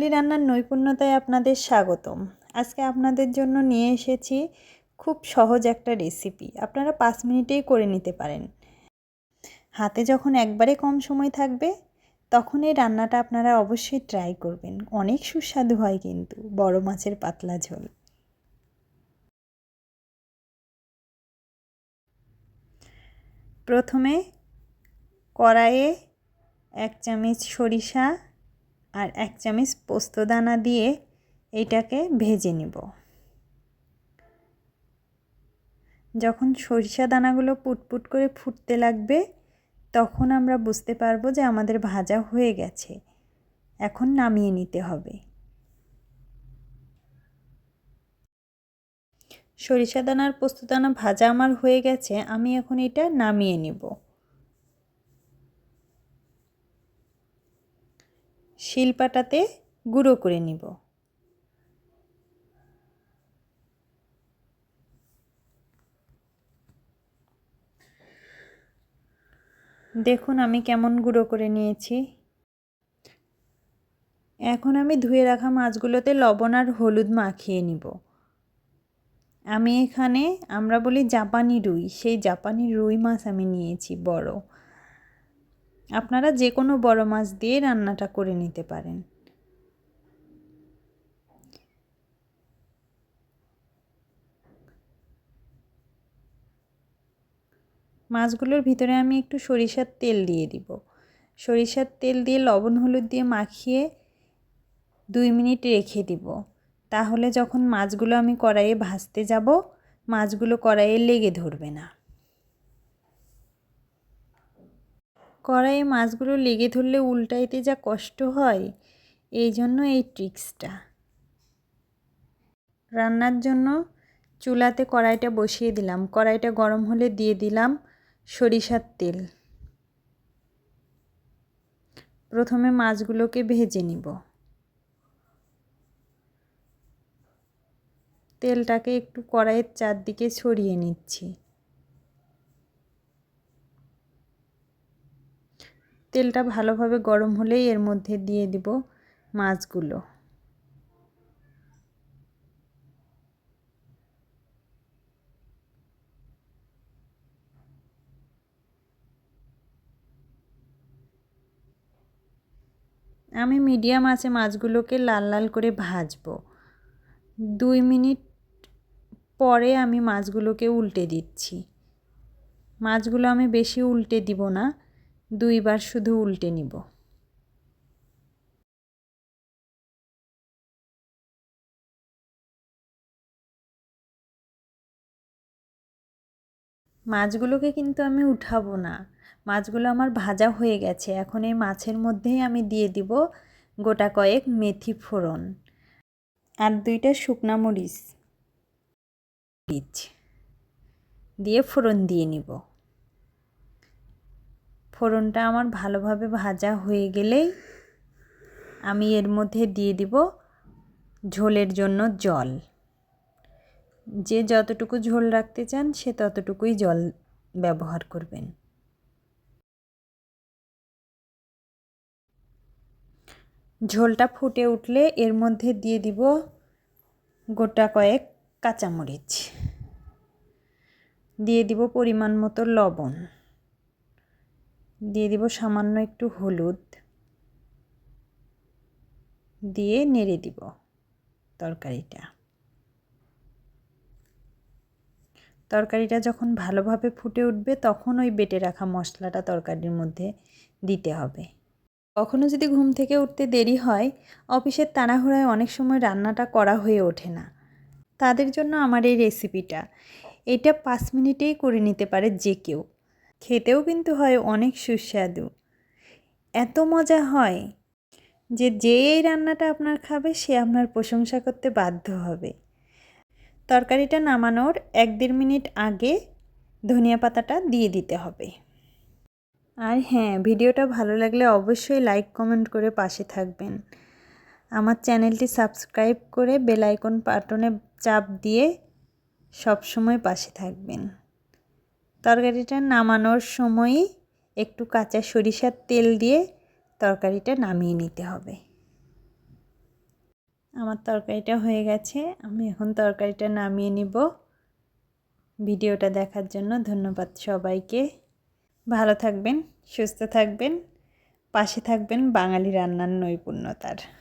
বাঙালি রান্নার নৈপুণ্যতায় আপনাদের স্বাগতম। আজকে আপনাদের জন্য নিয়ে এসেছি খুব সহজ একটা রেসিপি আপনারা পাঁচ মিনিটেই করে নিতে পারেন। হাতে যখন একবারে কম সময় থাকবে, তখন এই রান্নাটা আপনারা অবশ্যই ট্রাই করবেন। অনেক সুস্বাদু হয় কিন্তু, বড় মাছের পাতলা ঝোল। প্রথমে কড়াইয়ে এক চামচ সরিষা আর এক চামচ পোস্তদানা দিয়ে এইটাকে ভেজে নিব। যখন সরিষা দানাগুলো পুটপুট করে ফুটতে লাগবে, তখন আমরা বুঝতে পারব যে আমাদের ভাজা হয়ে গেছে। এখন নামিয়ে নিতে হবে। সরিষা দানার পোস্তদানা ভাজা আমার হয়ে গেছে, আমি এখন এটা নামিয়ে নিব। শিলপাটাতে গুঁড়ো করে নিব। দেখুন আমি কেমন গুঁড়ো করে নিয়েছি। এখন আমি ধুয়ে রাখা মাছগুলোতে লবণ আর হলুদ মাখিয়ে নিব। আমি এখানে আমরা বলি জাপানি রুই, সেই জাপানি রুই মাছ আমি নিয়েছি বড়। আপনারা যে কোনো বড় মাছ দিয়ে রান্নাটা করে নিতে পারেন। মাছগুলোর ভিতরে আমি একটু সরিষার তেল দিয়ে দিব। সরিষার তেল দিয়ে লবণ হলুদ দিয়ে মাখিয়ে দুই মিনিট রেখে দিব। তাহলে যখন মাছগুলো আমি কড়াইয়ে ভাজতে যাব, মাছগুলো কড়াইয়ে লেগে ধরবে না। কড়াইয়ে মাছগুলো লেগে ধরলে উল্টাইতে যা কষ্ট হয়, এই জন্য এই ট্রিক্সটা। রান্নার জন্য চুলাতে কড়াইটা বসিয়ে দিলাম। কড়াইটা গরম হলে দিয়ে দিলাম সরিষার তেল। প্রথমে মাছগুলোকে ভেজে নিব। তেলটাকে একটু কড়াইয়ের চারদিকে ছড়িয়ে নিচ্ছি। তেলটা ভালোভাবে গরম হলেই এর মধ্যে দিয়ে দিব মাছগুলো। আমি মিডিয়াম আছে মাছগুলোকে লাল লাল করে ভাজবো। দুই মিনিট পরে আমি মাছগুলোকে উল্টে দিচ্ছি। মাছগুলো আমি বেশি উল্টে দিব না। দুইবার শুধু উল্টে নিব। মাছগুলোকে কিন্তু আমি উঠাবো না। মাছগুলো আমার ভাজা হয়ে গেছে। এখন এই মাছের মধ্যেই আমি দিয়ে দিব গোটা কয়েক মেথি ফোড়ন আর দুইটা শুকনা মরিচ। দিয়ে ফোড়ন দিয়ে নিব। ফোড়নটা আমার ভালোভাবে ভাজা হয়ে গেলেই আমি এর মধ্যে দিয়ে দিব ঝোলের জন্য জল। যে যতটুকু ঝোল রাখতে চান সে ততটুকুই জল ব্যবহার করবেন। ঝোলটা ফুটে উঠলে এর মধ্যে দিয়ে দিব গোটা কয়েক কাঁচামরিচ। দিয়ে দিব পরিমাণ মতো লবণ। দিয়ে দিব সামান্য একটু হলুদ। দিয়ে নেড়ে দিব তরকারিটা। তরকারিটা যখন ভালোভাবে ফুটে উঠবে তখন ওই বেটে রাখা মশলাটা তরকারির মধ্যে দিতে হবে। কখনো যদি ঘুম থেকে উঠতে দেরি হয়, অফিসের তাড়াহুড়ায় অনেক সময় রান্নাটা করা হয়ে ওঠে না। তাদের জন্য আমার এই রেসিপিটা এটা পাঁচ মিনিটেই করে নিতে পারে যে কেউ। খেতেও কিন্তু হয় অনেক সুস্বাদু। এত মজা হয় যে যে এই রান্নাটা আপনার খাবে সে আপনার প্রশংসা করতে বাধ্য হবে। তরকারিটা নামানোর এক দেড় মিনিট আগে ধনিয়া পাতাটা দিয়ে দিতে হবে। আর হ্যাঁ ভিডিওটা ভালো লাগলে অবশ্যই লাইক, কমেন্ট করে পাশে থাকবেন। আমার চ্যানেলটি সাবস্ক্রাইব করে বেল আইকন বাটনে চাপ দিয়ে সব সময় পাশে থাকবেন। তরকারিটা নামানোর সময়ই একটু কাঁচা সরিষার তেল দিয়ে তরকারিটা নামিয়ে নিতে হবে। আমার তরকারিটা হয়ে গেছে, আমি এখন তরকারিটা নামিয়ে নিব। ভিডিওটা দেখার জন্য ধন্যবাদ সবাইকে। ভালো থাকবেন, সুস্থ থাকবেন, পাশে থাকবেন বাঙালি রান্নার নৈপুণ্যতার।